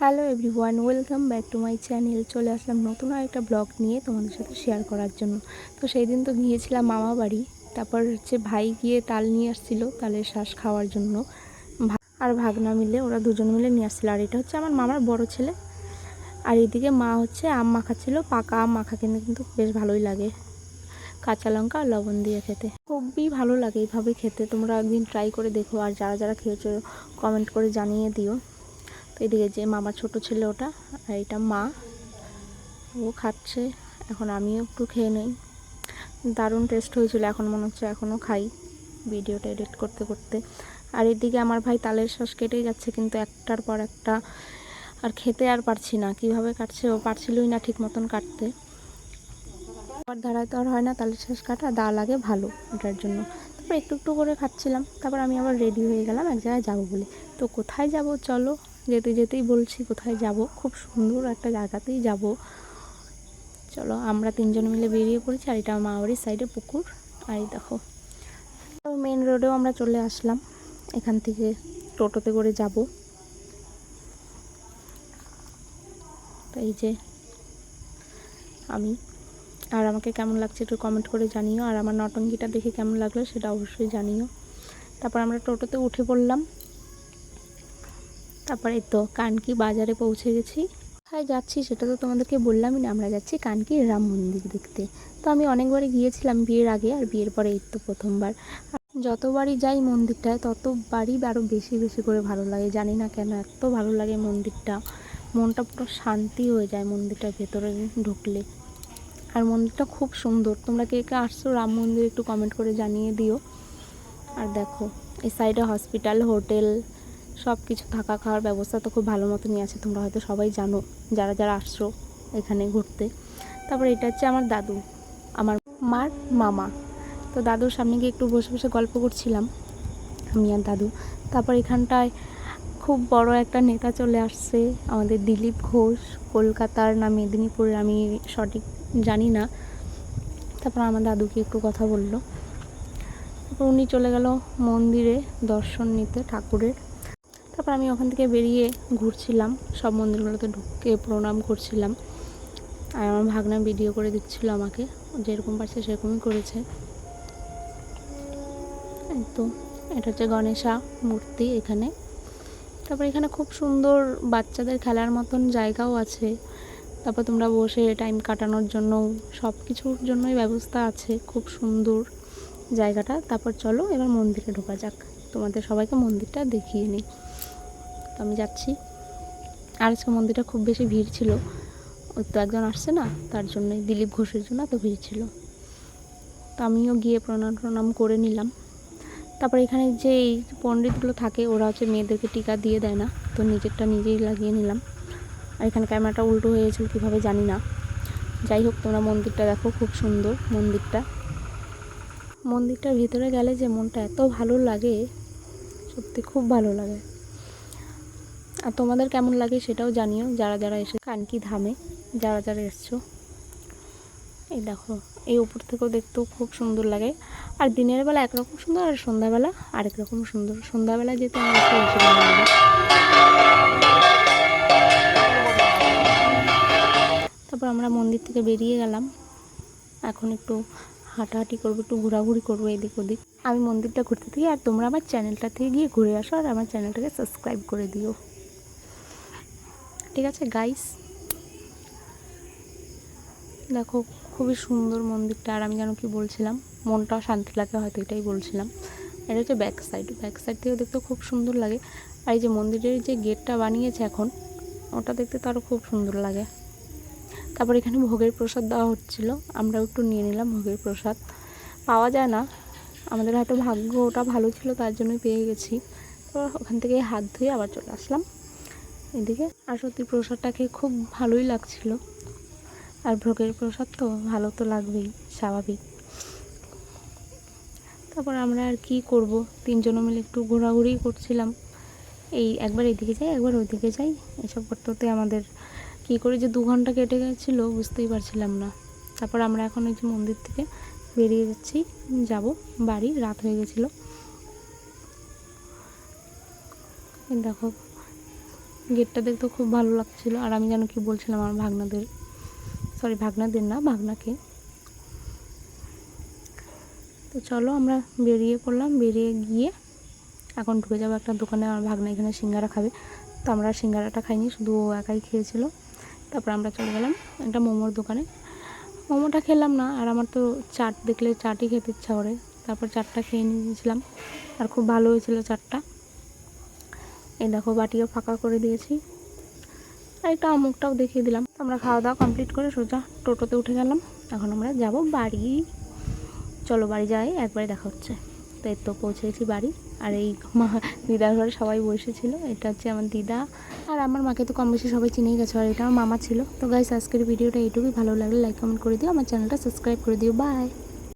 Hello everyone, welcome back to my channel. চলে আসলাম নতুন আর একটা ব্লগ নিয়ে তোমাদের সাথে শেয়ার করার জন্য। তো সেই দিন তো গিয়েছিলাম মামা বাড়ি, তারপর হচ্ছে ভাই গিয়ে তাল নিয়ে আসছিল তালের শ্বাস খাওয়ার জন্য। আর ভাগনা মিলে ওরা দুজন মিলে নিয়ে আসছিল। আর এটা হচ্ছে আমার মামার বড় ছেলে। আর এদিকে মা হচ্ছে আম মাখাচ্ছিল, পাকা আম মাখা কিন্তু কিন্তু বেশ ভালোই লাগে। কাঁচা লঙ্কা আর লবণ দিয়ে খেতে। খুবই ভালো লাগে এইভাবে খেতে। তোমরা একদিন ট্রাই করে দেখো। আর যারা যারা খেয়েছো কমেন্ট করে জানিয়ে দিও। তো এদিকে যে মামার ছোট ছেলে ওটা, আর এটা মা। ও খাচ্ছে, এখন আমিও একটু খেয়ে নেই। দারুণ টেস্ট হয়েছিল, এখন মনে হচ্ছে এখনও খাই ভিডিওটা এডিট করতে করতে। আর এদিকে আমার ভাই তালের শ্বাস কেটেই যাচ্ছে, কিন্তু একটার পর একটা আর খেতে আর পারছি না। কীভাবে কাটছে ও পারছিলই না ঠিক মতন কাটতে। আবার ধারায় তো আর হয় না তালের শ্বাস কাটা, দা লাগে ভালো ওটার জন্য। তারপর একটু একটু করে খাচ্ছিলাম, তারপর আমি আবার রেডি হয়ে গেলাম, এক জায়গায় যাব বলে। তো কোথায় যাব, চলো যেতে যেতেই বলছি কোথায় যাব। খুব সুন্দর একটা জায়গাতেই যাব। চলো, আমরা তিনজন মিলে বেরিয়ে পড়েছি, আর এটা বাড়ির সাইডে পুকুর। আর দেখো মেন রোডেও আমরা চলে আসলাম। এখান থেকে টোটোতে করে যাব। তো এই যে আমি। আর আমাকে কেমন লাগছে একটু কমেন্ট করে জানিও। আর আমার নটঙ্গিটা দেখে কেমন লাগল সেটা অবশ্যই জানিও। তারপর আমরা টোটোতে উঠে পড়লাম। তারপরে তো কানকি বাজারে পৌঁছে গেছি। কোথায় যাচ্ছি সেটা তো তোমাদেরকে বললামই না, আমরা যাচ্ছি কানকি রাম মন্দির দেখতে। তো আমি অনেকবারই গিয়েছিলাম বিয়ের আগে আর বিয়ের পরে এই তো প্রথমবার। যতবারই যাই মন্দিরটায়, ততবারই আরও বেশি বেশি করে ভালো লাগে। জানি না কেন এত ভালো লাগে মন্দিরটা। মনটা পুরো শান্তি হয়ে যায় মন্দিরটার ভেতরে ঢুকলে। আর মন্দিরটা খুব সুন্দর। তোমরা কে কে আসছো রাম মন্দির একটু কমেন্ট করে জানিয়ে দিও। আর দেখো, এই সাইডে হসপিটাল হোটেল সব কিছু থাকা খাওয়ার ব্যবস্থা তো খুব ভালো মতনই আছে, তোমরা হয়তো সবাই জানো, যারা যারা আসছো এখানে ঘুরতে। তারপর এটা হচ্ছে আমার দাদু, আমার মার মামা। তো দাদুর সামনে গিয়ে একটু বসে বসে গল্প করছিলাম, আমি আর দাদু। তারপর এখানটায় খুব বড় একটা নেতা চলে আসছে, আমাদের দিলীপ ঘোষ। কলকাতার না মেদিনীপুরের আমি সঠিক জানি না। তারপর আমার দাদুকে একটু কথা বলল। তারপর উনি চলে গেল মন্দিরে দর্শন নিতে ঠাকুরের। তারপর আমি ওখান থেকে বেরিয়ে ঘুরছিলাম। সব মন্দিরগুলোতে ঢুকে প্রণাম করছিলাম। আর আমার ভাগনা ভিডিও করে দিচ্ছিল আমাকে, যেরকম পারছে সেরকমই করেছে। তো, এটা হচ্ছে গণেশা মূর্তি এখানে। তারপর এখানে খুব সুন্দর বাচ্চাদের খেলার মতন জায়গাও আছে। তারপর তোমরা বসে টাইম কাটানোর জন্য সব কিছুর জন্যই ব্যবস্থা আছে, খুব সুন্দর জায়গাটা। তারপর চলো এবার মন্দিরে ঢোকা যাক। তোমাদের সবাইকে মন্দিরটা দেখিয়ে নিই। তো আমি যাচ্ছি। আর আজকে মন্দিরটা খুব বেশি ভিড় ছিল। ওই তো একজন আসছে না, তার জন্যই দিলীপ ঘোষের জন্য এত ভিড় ছিল। তো আমিও গিয়ে প্রণাম প্রণাম করে নিলাম। তারপর এখানে যে এই পণ্ডিতগুলো থাকে, ওরা হচ্ছে মেয়েদেরকে টিকা দিয়ে দেয় না। তো নিজেরটা নিজেই লাগিয়ে নিলাম। আর এখানে ক্যামেরাটা উল্টো হয়ে গেছিল কীভাবে জানি না। যাই হোক, তোমরা মন্দিরটা দেখো, খুব সুন্দর মন্দিরটা। মন্দিরটার ভিতরে গেলে যে মনটা এত ভালো লাগে, সত্যি খুব ভালো লাগে। আর তোমাদের কেমন লাগে সেটাও জানিও, যারা যারা এসে কানকি ধামে, যারা যারা এসছো। এই দেখো, এই উপর থেকেও দেখতেও খুব সুন্দর লাগে। আর দিনের বেলা একরকম সুন্দর আর সন্ধ্যাবেলা আরেক রকম সুন্দর। সন্ধ্যাবেলা যেতে আমার তারপর আমরা মন্দির থেকে বেরিয়ে গেলাম। এখন একটু হাঁটাহাঁটি করব, একটু ঘোরাঘুরি করব এদিক ওদিক। আমি মন্দিরটা ঘুরতে থাকি আর তোমরা আমার চ্যানেলটা থেকে গিয়ে ঘুরে আসো আর আমার চ্যানেলটাকে সাবস্ক্রাইব করে দিও। ঠিক আছে গাইস দেখো, খুবই সুন্দর মন্দিরটা, আর আমি যেন কি বলছিলাম, মনটাও শান্তি লাগে, হয়তো এটাই বলছিলাম। এটা হচ্ছে ব্যাক সাইড ব্যাক সাইড থেকে দেখতে খুব সুন্দর লাগে। আর এই যে মন্দিরের যে গেটটা বানিয়েছে এখন, ওটা দেখতে তো আরও খুব সুন্দর লাগে। তারপর এখানে ভোগের প্রসাদ দেওয়া হচ্ছিল, আমরাও একটু নিয়ে নিলাম ভোগের প্রসাদ। পাওয়া যায় না, আমাদের হয়তো ভাগ্য ওটা ভালো ছিল, তার জন্যই পেয়ে গেছি। তো ওখান থেকে হাত ধুয়ে আবার চলে আসলাম। এদিকে আর সত্যি প্রসাদটা খেয়ে খুব ভালোই লাগছিল। আর ভোগের প্রসাদ তো ভালো তো লাগবেই, স্বাভাবিক। তারপর আমরা আর কি করব? তিনজনে মিলে একটু ঘোরাঘুরি করছিলাম। এই একবার এদিকে যাই, একবার ওইদিকে যাই। এসব করতে করতে আমাদের কী করে যে দু ঘণ্টা কেটে গেছিল বুঝতেই পারছিলাম না। তারপর আমরা এখন ওই যে মন্দির থেকে বেরিয়ে যাচ্ছি, যাব। বাড়ি রাত হয়ে গেছিল। দেখো গেটটা দেখতে খুব ভালো লাগছিল, আর আমি যেন কি বলছিলাম আমার ভাগনাদের সরি ভাগনাদের না, ভাগনাকে। তো চলো আমরা বেরিয়ে পড়লাম, বেরিয়ে গিয়ে এখন ঢুকে যাব একটা দোকানে, আমার ভাগনা এখানে সিঙ্গারা খাবে। তো আমরা সিঙ্গারাটা খাইনি, শুধু ও একাই খেয়েছিল। তারপর আমরা চলে গেলাম একটা মোমোর দোকানে। মোমোটা খেলাম না, আর আমার তো চাট দেখলে চাটই খেতে ইচ্ছা করে। তারপর চাটটা খেয়ে নিয়েছিলাম, আর খুব ভালো হয়েছিল চাটটা। এই দেখো বাটিও ফাঁকা করে দিয়েছি। একটা অমুকটাও দেখিয়ে দিলাম। আমরা খাওয়া দাওয়া কমপ্লিট করে সোজা টোটোতে উঠে গেলাম। এখন আমরা যাব বাড়ি। চলো বাড়ি যাই, একবারে দেখা হচ্ছে। তো এই তো পৌঁছেছি বাড়ি। আর এই মা, দিদার ঘরে সবাই বসেছিল। এটা হচ্ছে আমার দিদা। আর আমার মাকে তো কম বেশি সবাই চিনেই গেছে, আর এটা আমার মামা ছিল। তো গাইস আজকের ভিডিওটা এইটুকুই। ভালো লাগলে লাইক কমেন্ট করে দিও। আমার চ্যানেলটা সাবস্ক্রাইব করে দিও। বাই